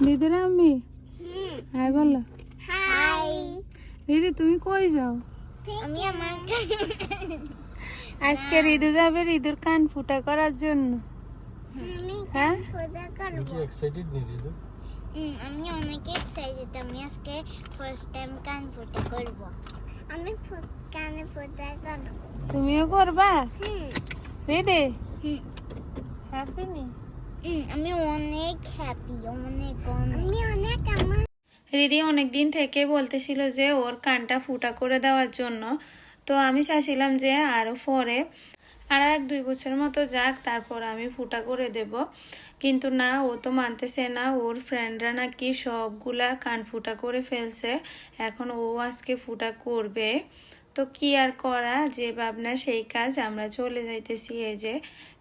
দিদির আমি হাই বলো। হাই। দিদি তুমি কই যাও? আমি আমার আজকে রিদু যাবে রিদুর কান ফুটা করার জন্য। আমি হ্যাঁ? পূজা করব কি এক্সাইটেড নি রিদু? হুম, আমি অনেক এক্সাইটেড আমি আজকে ফার্স্ট টাইম কান ফুটা করব। আমি কানে ফুটা করব। তুমিও করবা? হুম। রিদি? হুম। হ্যাপি নি? আমি অনেক হ্যাপি অনেক অনেক আমি অনেক আমার রিদি অনেক দিন থেকে বলতেছিল যে ওর কানটা ফুটা করে দেওয়ার জন্য। তো আমি চাইছিলাম যে আরও পরে আর এক দুই বছর মতো যাক তারপর আমি ফুটা করে দেব। কিন্তু না ও তো মানতেছে না ওর ফ্রেন্ডরা নাকি সবগুলা কান ফুটা করে ফেলছে। এখন ও আজকে ফুটা করবে। তো কি আর করা যে ভাবনা সেই কাজ আমরা চলে যাইতেছি এই যে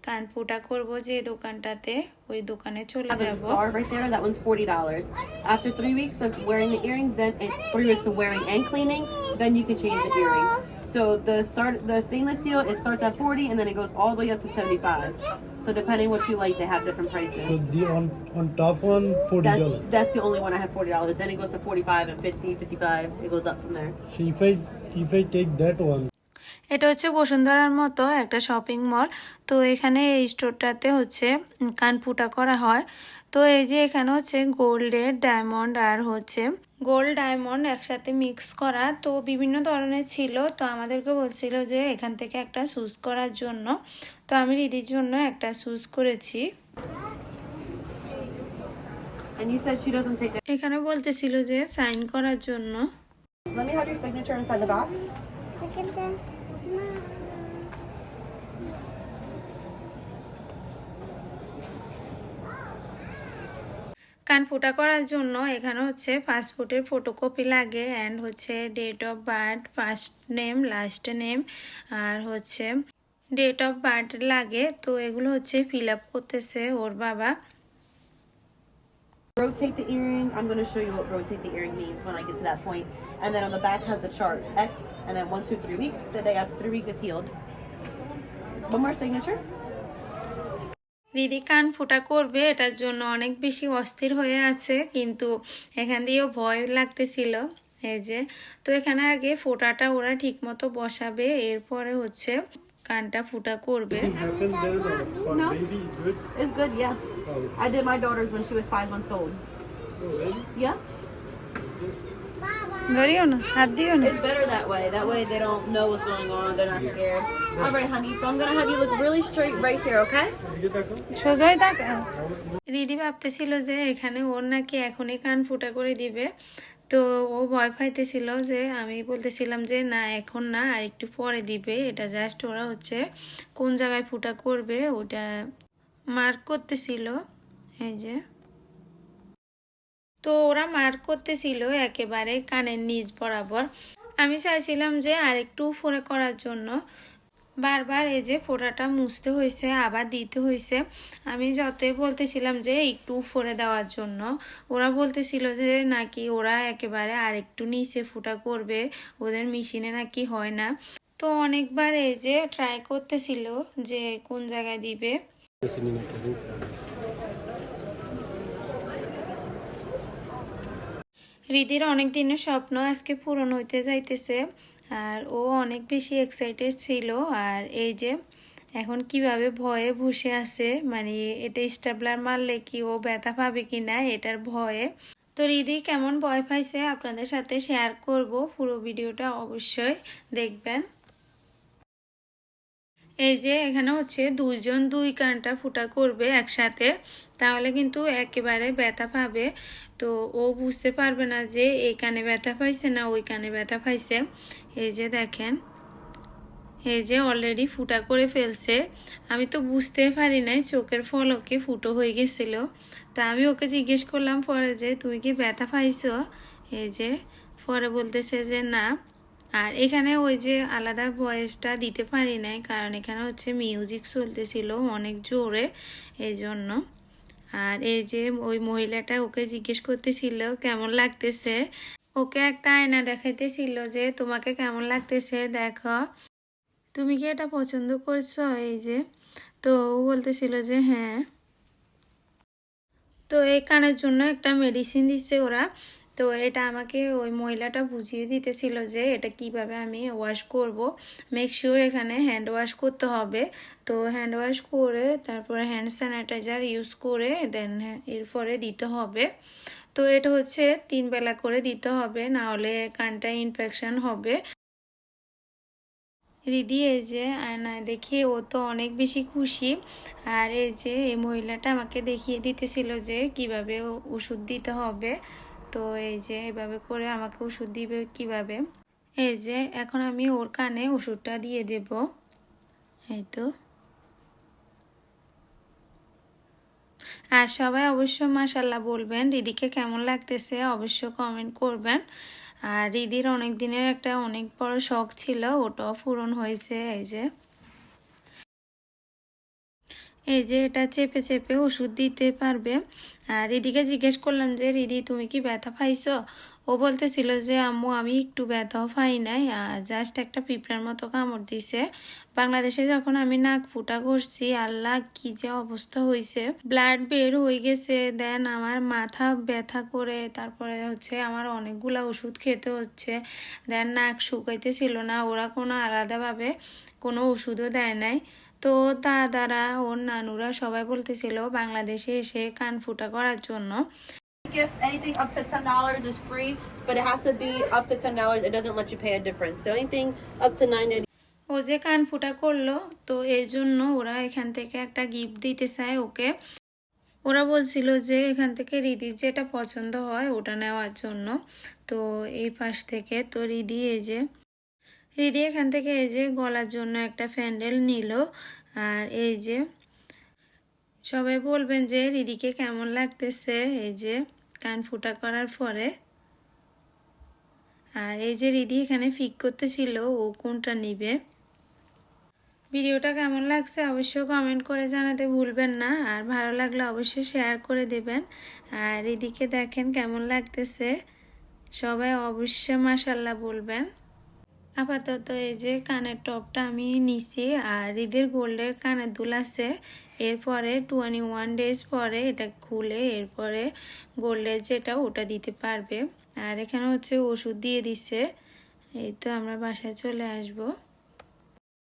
কান ফুটা করব যে দোকানটাতে ওই দোকানে চলে have a যাব star right there. That one's forty dollars. After three weeks of wearing the earrings, then and three weeks of wearing and cleaning, then you can change the earring. So the start the stainless steel it starts at forty and then it goes all the way up to seventy five. So depending what you like, they have different So prices. the on on top one forty That's dollars. that's the only one I have forty dollars. Then it goes to forty five and 50, 55. It goes up from there. So if I if I take that one, এটা হচ্ছে বসুন্ধরার মতো একটা shopping mall তো এখানে এই স্টোরটাতে হচ্ছে উম, কান ফুটা করা হয়। তো এই যে এখানে হচ্ছে গোল্ডের ডায়মন্ড আর হচ্ছে গোল্ড ডায়মন্ড একসাথে মিক্স করা। তো বিভিন্ন ধরনের ছিল। তো আমাদেরকে বলছিল যে এখান থেকে একটা সুজ করার জন্য। তো আমি রিদির জন্য একটা সুজ করেছি. এখানে বলতেছিল যে সাইন করার জন্য। Let me have your signature inside the box. কান ফুটা করার জন্য এখানে হচ্ছে পাসপোর্টের ফটোকপি লাগে অ্যান্ড হচ্ছে date of birth first name last name আর হচ্ছে ডেট অফ বার্থ লাগে তো এগুলো হচ্ছে ফিল আপ করতেছে ওর বাবা Rotate the earring. I'm going to show you what rotate the earring means when I get to that point. And then on the back has the chart X, and then one, two, three weeks. The day after three weeks is healed. One more signature. দিদি কান ফুটা করবে এটার জন্য অনেক বেশি অস্থির হয়ে আছে কিন্তু এখান দিয়েও ভয় লাগতেছিল এই যে তো এখানে আগে ফোটাটা ওরা ঠিক মতো বসাবে এরপরে হচ্ছে কানটা ফুটা করবে. It's good, yeah. Oh, I did my daughter's when she was five months old. oh? Yeah. ধরিও না হাত দিও না It's better that way. That way they don't know what's going on. They're not scared. All right, honey. So I'm going to have you look really straight right here, okay? সোজাই থাক রিদি ভাবতেছিল যে এখানে ওর নাকি এখনই কান ফুটা করে দিবে তো ও ভয় পাইতেছিল যে আমি বলতেছিলাম যে, না, এখন না, আর একটু পরে দিবে। এটা জাস্ট ওরা হচ্ছে কোন জায়গায় ফুটা করবে, ওটা মার্ক করতেছিল। এই যে। তো ওরা মার্ক করতেছিল একেবারে কানের নিচ বরাবর। আমি চাইছিলাম যে আরেকটু উপরে করার জন্য। বারবার এই যে ফোঁটাটা মুছতে হয়েছে, আবার দিতে হয়েছে। আমি যতই বলতেছিলাম যে একটু উপরে দেওয়ার জন্য, ওরা বলতেছিল যে নাকি ওরা একেবারে আরেকটু নিচে ফুটা করবে, ওদের মেশিনে নাকি হয় না। তো অনেকবার এই যে ট্রাই করতেছিল যে কোন জায়গায় দিবে। রিদির অনেক দিনের স্বপ্ন আজকে পূরণ হইতে যাইতেছে। আর ও অনেক বেশি এক্সাইটেড ছিল আর এই যে এখন কীভাবে ভয়ে বসে আছে মানে এটা স্টাবলার মারলে কি ও ব্যথা পাবে কি না এটার ভয়ে। তো রিদি, কেমন ভয় পাইছে? আপনাদের সাথে শেয়ার করব। পুরো ভিডিওটা অবশ্যই দেখবেন। এই যে এখানে হচ্ছে দুইজন দুই কানটা ফুটা করবে একসাথে, তাহলে কিন্তু একেবারে ব্যথা পাবে। তো ও বুঝতে পারবে না যে এই কানে ব্যথা পাইছে না ওই কানে ব্যথা পাইছে। এই যে দেখেন, এই যে অলরেডি ফুটা করে ফেলছে। আমি তো বুঝতে পারি নাই চোখের ফলকে ফুটো হয়ে গেছিল। তা আমি ওকে জিজ্ঞেস করলাম পরে যে, তুমি কি ব্যথা পাইছো? এই যে, পরে বলতেছে যে, না। আর এখানে ওই যে আলাদা ভয়েসটা দিতে পারি নাই, কারণ এখানে হচ্ছে মিউজিক চলতেছিল অনেক জোরে এই জন্য আর এই যে ওই মহিলাটা ওকে জিজ্ঞেস করতেছিল, কেমন লাগতেছে? ওকে একটা আয়না দেখাইতেছিল যে, তোমাকে কেমন লাগতেছে? দেখো। তুমি কি এটা পছন্দ করছ? এই যে। তো ও বলতেছিল যে হ্যাঁ। তো এই কানের জন্য একটা মেডিসিন দিচ্ছে ওরা। তো এটা আমাকে ওই মহিলাটা বুঝিয়ে দিতেছিল যে এটা কীভাবে আমি ওয়াশ করব। মেক শিওর এখানে হ্যান্ড ওয়াশ করতে হবে। তো হ্যান্ড ওয়াশ করে তারপরে হ্যান্ড স্যানিটাইজার ইউজ করে দেন এরপরে দিতে হবে। তো এটা হচ্ছে তিন বেলা করে দিতে হবে, না হলে কানটা ইনফেকশন হবে। রিদি, এই যে আয়নায় দেখে, ও তো অনেক বেশি খুশি। আর এই যে, এই মহিলাটা আমাকে দেখিয়ে দিতেছিল যে কীভাবে ওষুধ দিতে হবে। তো এই যে এভাবে করে আমাকে ওষুধ দিবে কীভাবে? এই যে এখন আমি ওর কানে ওষুধটা দিয়ে দেব। এই তো। আর সবাই অবশ্য মাসাল্লাহ বলবেন, রিদিকে কেমন লাগতেছে অবশ্য কমেন্ট করবেন। আর রিদির অনেক দিনের একটা অনেক বড় শখ ছিল, ওটাও পূরণ হয়েছে, এই যে। এই যে এটা চেপে চেপে ওষুধ দিতে পারবে। আর রিদিকে জিজ্ঞেস করলাম যে, রিদি, তুমি কি ব্যথা পাইছো? ও বলতেছিল যে, আম্মু, আমি একটু ব্যথাও পাই নাই। জাস্ট একটা পিঁপড়ার মতো কামড় দিছে। বাংলাদেশে যখন আমি নাক ফুটা করছি, আল্লাহ কি যে অবস্থা হয়েছে ব্লাড বের হয়ে গেছে দেন আমার মাথা ব্যথা করে, তারপরে হচ্ছে আমার অনেকগুলা ওষুধ খেতে হচ্ছে। দেন নাক শুকাইতেছিল না, ওরা কোনো আলাদাভাবে কোনো ওষুধও দেয় নাই। তো তা দ্বারা ওর নানুরা সবাই বলতেছিল বাংলাদেশে এসে কান ফুটা করার জন্য gift, anything up to ten dollars is free, but it has to be up to ten dollars. It doesn't let you pay a difference. So anything up to nine. ও যে কান ফুটা করল তো এই জন্য ওরা এখান থেকে একটা গিফট দিতে চায় ওকে ওরা বলছিল যে এখান থেকে রিদির যেটা পছন্দ হয় ওটা নেওয়ার জন্য তো এই পাশ থেকে তো রিদি এই যে রিদি এখান থেকে এই যে গলার জন্য একটা ফ্যান্ডেল নিল, আর এই যে সবাই বলবেন যে রিদিকে কেমন লাগতেছে? এই যে কান ফুটা করার পরে। আর এই যে রিদি এখানে ফিক করতেছিল, ও কোনটা নিবে? ভিডিওটা কেমন লাগছে অবশ্যই কমেন্ট করে জানাতে ভুলবেন না, আর ভালো লাগলে অবশ্যই শেয়ার করে দেবেন। আর এদিকে দেখেন কেমন লাগতেছে। সবাই অবশ্যই মাসাল্লাহ বলবেন। আপাতত এই যে কানের টপটা আমি নিছি আর ঈদের গোল্ডের কানের দুল আছে। এরপরে টোয়েন্টি ওয়ান ডেজ পরে এটা খুলে এরপরে গোল্ডের যেটা ওটা দিতে পারবে। আর এখানে হচ্ছে ওষুধ দিয়ে দিছে। এই তো আমরা বাসায় চলে আসব।